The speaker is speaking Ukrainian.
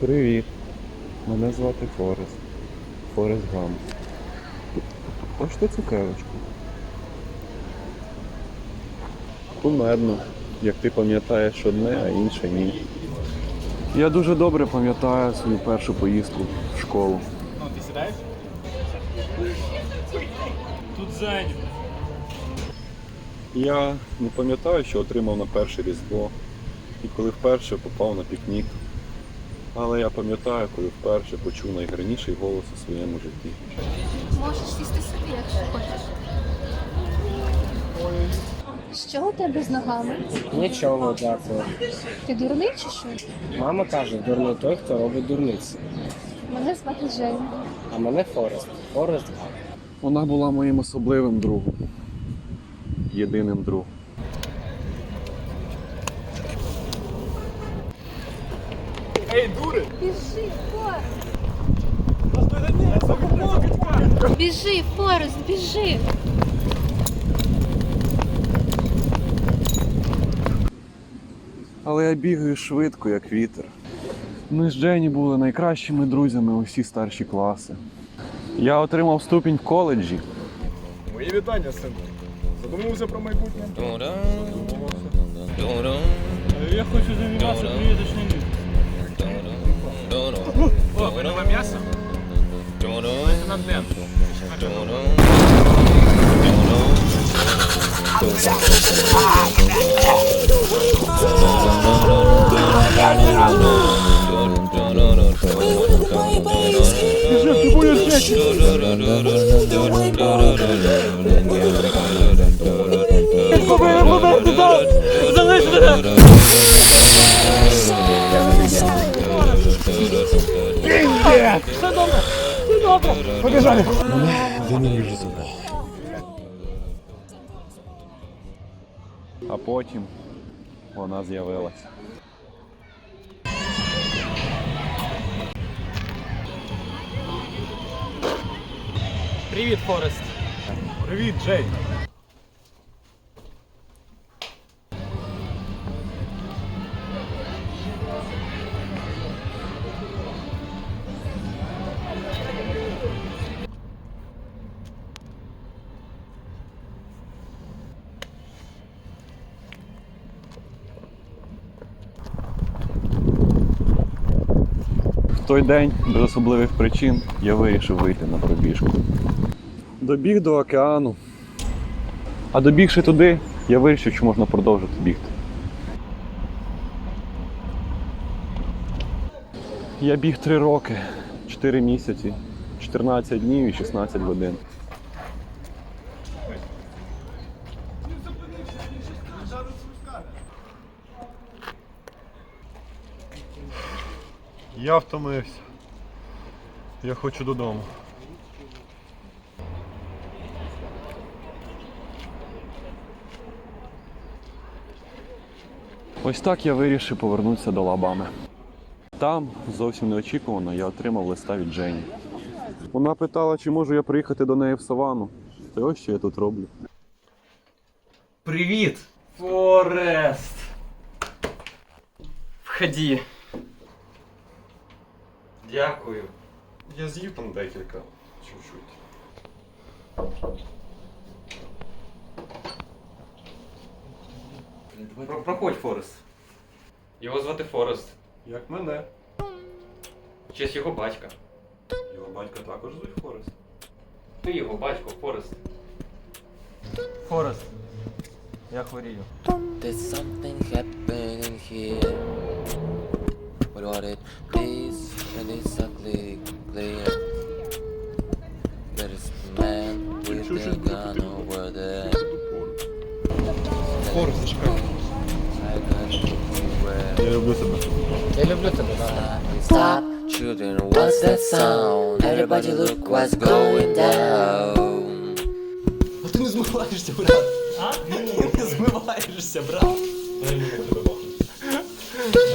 Привіт. Мене звати Форест. Форест Гам. Хочете цукерочку? Кумедно, як ти пам'ятаєш одне, а інше ні. Я дуже добре пам'ятаю свою першу поїздку в школу. Ну, ти сідаєш? Тут ззаді. Я не пам'ятаю, що отримав на перше різдво і коли вперше попав на пікнік. Але я пам'ятаю, коли вперше почув найгарніший голос у своєму житті. Можеш сісти собі, якщо хочеш. Що у тебе з ногами? Нічого, дякую. Ти дурний чи що? Мама каже, дурний той, хто робить дурниці. Мене звати Женя. А мене Форест. Форест Гам. Вона була моїм особливим другом. Єдиним другом. Ей, дури! Біжи, Форест! Біжи, Форест, біжи! Але я бігаю швидко, як вітер. Ми з Дженні були найкращими друзями усі старші класи. Я отримав ступінь в коледжі. Мої вітання, сину. Задумався про майбутнє? Я хочу займатися клієнтичним 한 명. 쩌렁 쩌렁 Лейтенант Ден. А потім вона з'явилася. Привіт, Форест. Привіт, Джей. В той день, без особливих причин, я вирішив вийти на пробіжку. Добіг до океану. А добігши туди, я вирішив, що можна продовжити бігти. Я біг 3 роки, 4 місяці, 14 днів і 16 годин. Я втомився. Я хочу додому. Ось так я вирішив повернутися до Лабами. Там, зовсім неочікувано, я отримав листа від Джені. Вона питала, чи можу я приїхати до неї в савану. Та ось що я тут роблю. Привіт! Форест! Входи. Дякую. Я з'їв там декілька. Чуть-чуть. Про- Проходь, Форест. Його звати Форест. Як мене. В честь його батька. Його батька також звуть Форест. Ти його батько, Форест. Форест. Я хворію. There's something happening here. But what it is, and it's ugly, clear. There is a man with a gun over there. Форест, чекай. I got everywhere. Я люблю тебе. Я люблю тебе, да. Stop, children, what's that sound? Everybody look what's going down. А ти не змиваєшся, брат. А? Не змиваєшся, брат.